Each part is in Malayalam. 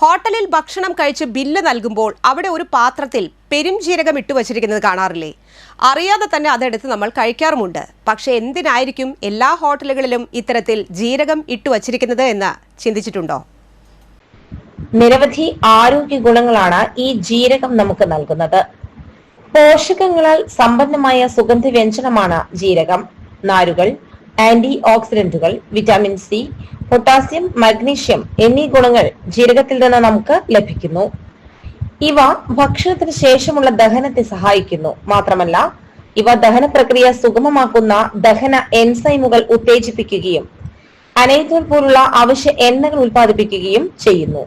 ഹോട്ടലിൽ ഭക്ഷണം കഴിച്ച് ബില്ല് നൽകുമ്പോൾ അവിടെ ഒരു പാത്രത്തിൽ പെരുംജീരകം ഇട്ടു വച്ചിരിക്കുന്നത് കാണാറില്ലേ? അറിയാതെ തന്നെ അതെടുത്ത് നമ്മൾ കഴിക്കാറുമുണ്ട്. പക്ഷേ എന്തിനായിരിക്കും എല്ലാ ഹോട്ടലുകളിലും ഇത്തരത്തിൽ ജീരകം ഇട്ടു വച്ചിരിക്കുന്നത് എന്ന് ചിന്തിച്ചിട്ടുണ്ടോ? നിരവധി ആരോഗ്യ ഗുണങ്ങളാണ് ഈ ജീരകം നമുക്ക് നൽകുന്നത്. പോഷകങ്ങളാൽ സമ്പന്നമായ സുഗന്ധ വ്യഞ്ജനമാണ് ജീരകം. നാരുകൾ ആന്റി ഓക്സിഡന്റുകൾ വിറ്റാമിൻ സി പൊട്ടാസ്യം മഗ്നീഷ്യം എന്നീ ഗുണങ്ങൾ ജീരകത്തിൽ നിന്ന് നമുക്ക് ലഭിക്കുന്നു. ഇവ ഭക്ഷണത്തിന് ശേഷമുള്ള ദഹനത്തെ സഹായിക്കുന്നു. മാത്രമല്ല ഇവ ദഹന പ്രക്രിയ സുഗമമാക്കുന്ന ദഹന എൻസൈമുകൾ ഉത്തേജിപ്പിക്കുകയും അനൈത്തോൾ പോലുള്ള അവശ്യ എണ്ണകൾ ഉൽപ്പാദിപ്പിക്കുകയും ചെയ്യുന്നു.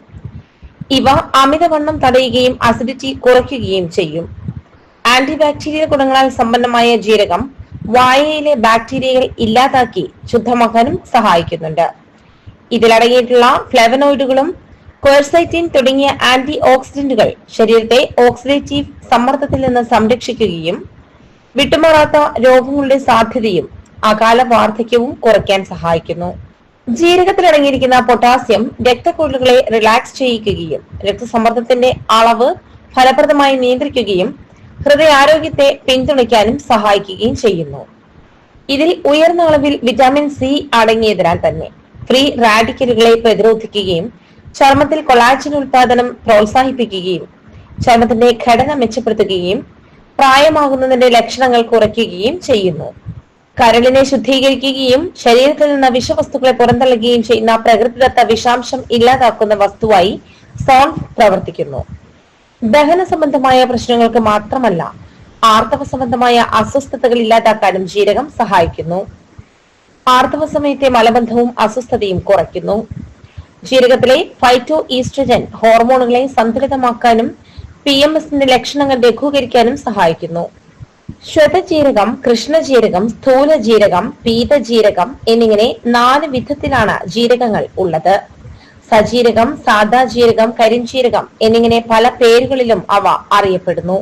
ഇവ അമിതവണ്ണം തടയുകയും അസിഡിറ്റി കുറയ്ക്കുകയും ചെയ്യും. ആന്റി ബാക്ടീരിയൽ ഗുണങ്ങളാൽ സമ്പന്നമായ ജീരകം വായയിലെ ബാക്ടീരിയകൾ ഇല്ലാതാക്കി ശുദ്ധമാക്കാനും സഹായിക്കുന്നുണ്ട്. ഇതിലടങ്ങിയിട്ടുള്ള ഫ്ലെവനോയിഡുകളും കോഴ്സൈറ്റിൻ തുടങ്ങിയ ആന്റി ഓക്സിഡന്റുകൾ ശരീരത്തെ ഓക്സിഡേറ്റീവ് സമ്മർദ്ദത്തിൽ നിന്ന് സംരക്ഷിക്കുകയും വിട്ടുമാറാത്ത രോഗങ്ങളുടെ സാധ്യതയും അകാല വാർദ്ധക്യവും കുറയ്ക്കാൻ സഹായിക്കുന്നു. ജീരകത്തിൽ അടങ്ങിയിരിക്കുന്ന പൊട്ടാസ്യം രക്തക്കുഴലുകളെ റിലാക്സ് ചെയ്യിക്കുകയും രക്തസമ്മർദ്ദത്തിന്റെ അളവ് ഫലപ്രദമായി നിയന്ത്രിക്കുകയും ഹൃദയാരോഗ്യത്തെ പിന്തുണയ്ക്കാനും സഹായിക്കുകയും ചെയ്യുന്നു. ഇതിൽ ഉയർന്ന അളവിൽ വിറ്റാമിൻ സി അടങ്ങിയതിനാൽ തന്നെ ഫ്രീ റാഡിക്കലുകളെ പ്രതിരോധിക്കുകയും ചർമ്മത്തിൽ കൊളാജിൻ ഉൽപാദനം പ്രോത്സാഹിപ്പിക്കുകയും ചർമ്മത്തിന്റെ ഘടന മെച്ചപ്പെടുത്തുകയും പ്രായമാകുന്നതിന്റെ ലക്ഷണങ്ങൾ കുറയ്ക്കുകയും ചെയ്യുന്നു. കരളിനെ ശുദ്ധീകരിക്കുകയും ശരീരത്തിൽ നിന്ന് വിഷവസ്തുക്കളെ പുറന്തള്ളുകയും ചെയ്യുന്ന പ്രകൃതിദത്ത വിഷാംശം ഇല്ലാതാക്കുന്ന വസ്തുവായി സോൺ പ്രവർത്തിക്കുന്നു. ദഹന സംബന്ധമായ പ്രശ്നങ്ങൾക്ക് മാത്രമല്ല ആർത്തവ സംബന്ധമായ അസ്വസ്ഥതകൾ ഇല്ലാതാക്കാനും ജീരകം സഹായിക്കുന്നു. ആർത്തവ സമയത്തെ മലബന്ധവും അസ്വസ്ഥതയും കുറയ്ക്കുന്നു. ജീരകത്തിലെ ഫൈറ്റോ ഈസ്ട്രജൻ ഹോർമോണുകളെ സന്തുലിതമാക്കാനും പി എം എസിന്റെ ലക്ഷണങ്ങൾ ലഘൂകരിക്കാനും സഹായിക്കുന്നു. ശ്വതജീരകം കൃഷ്ണജീരകം സ്ഥൂല ജീരകം പീതജീരകം എന്നിങ്ങനെ നാല് വിധത്തിലാണ് ജീരകങ്ങൾ ഉള്ളത്. സജീരകം സാദാ ജീരകം കരിഞ്ചീരകം എന്നിങ്ങനെ പല പേരുകളിലും അവ അറിയപ്പെടുന്നു.